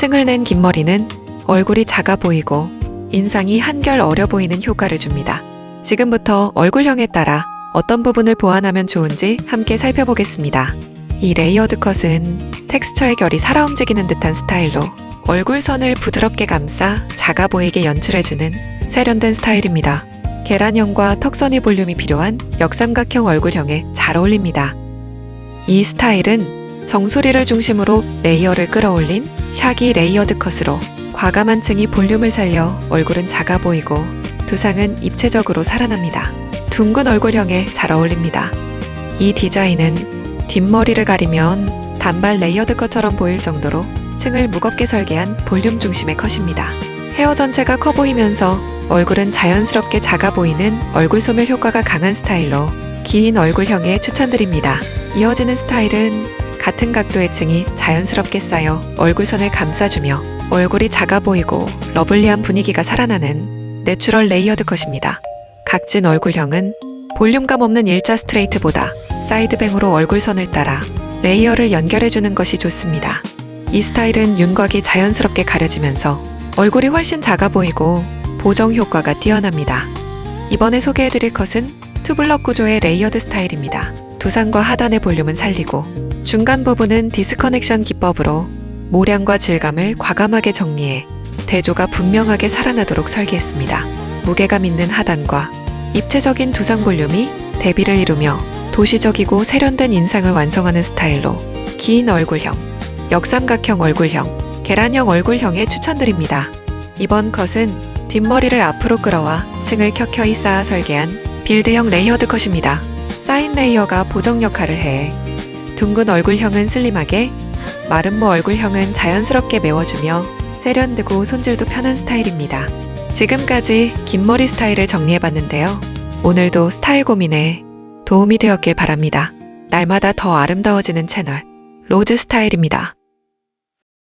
층을 낸 긴 머리는 얼굴이 작아 보이고 인상이 한결 어려 보이는 효과를 줍니다. 지금부터 얼굴형에 따라 어떤 부분을 보완하면 좋은지 함께 살펴보겠습니다. 이 레이어드 컷은 텍스처의 결이 살아 움직이는 듯한 스타일로 얼굴선을 부드럽게 감싸 작아 보이게 연출해주는 세련된 스타일입니다. 계란형과 턱선의 볼륨이 필요한 역삼각형 얼굴형에 잘 어울립니다. 이 스타일은 정수리를 중심으로 레이어를 끌어올린 샤기 레이어드 컷으로 과감한 층이 볼륨을 살려 얼굴은 작아 보이고 두상은 입체적으로 살아납니다. 둥근 얼굴형에 잘 어울립니다. 이 디자인은 뒷머리를 가리면 단발 레이어드 컷처럼 보일 정도로 층을 무겁게 설계한 볼륨 중심의 컷입니다. 헤어 전체가 커 보이면서 얼굴은 자연스럽게 작아 보이는 얼굴 소멸 효과가 강한 스타일로 긴 얼굴형에 추천드립니다. 이어지는 스타일은 같은 각도의 층이 자연스럽게 쌓여 얼굴선을 감싸주며 얼굴이 작아 보이고 러블리한 분위기가 살아나는 내추럴 레이어드 컷입니다. 각진 얼굴형은 볼륨감 없는 일자 스트레이트보다 사이드뱅으로 얼굴선을 따라 레이어를 연결해주는 것이 좋습니다. 이 스타일은 윤곽이 자연스럽게 가려지면서 얼굴이 훨씬 작아 보이고 보정 효과가 뛰어납니다. 이번에 소개해드릴 컷은 투블럭 구조의 레이어드 스타일입니다. 두상과 하단의 볼륨은 살리고 중간 부분은 디스커넥션 기법으로 모량과 질감을 과감하게 정리해 대조가 분명하게 살아나도록 설계했습니다. 무게감 있는 하단과 입체적인 두상 볼륨이 대비를 이루며 도시적이고 세련된 인상을 완성하는 스타일로 긴 얼굴형, 역삼각형 얼굴형, 계란형 얼굴형에 추천드립니다. 이번 컷은 뒷머리를 앞으로 끌어와 층을 켜켜이 쌓아 설계한 빌드형 레이어드 컷입니다. 사인 레이어가 보정 역할을 해 둥근 얼굴형은 슬림하게 마름모 얼굴형은 자연스럽게 메워주며 세련되고 손질도 편한 스타일입니다. 지금까지 긴 머리 스타일을 정리해봤는데요. 오늘도 스타일 고민에 도움이 되었길 바랍니다. 날마다 더 아름다워지는 채널, 로즈 스타일입니다.